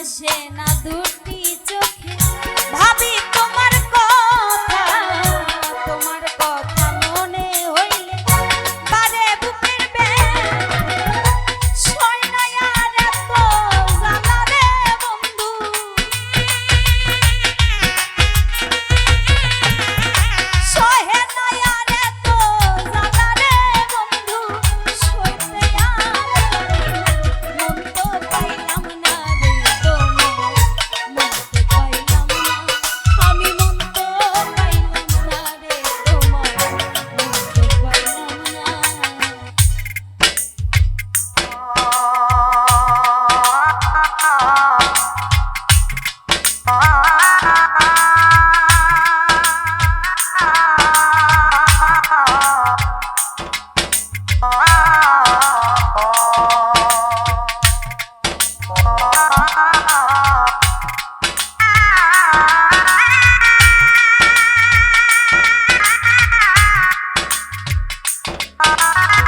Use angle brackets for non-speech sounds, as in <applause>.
আসে না দুটি চোখে। ভাবি Bye. <laughs>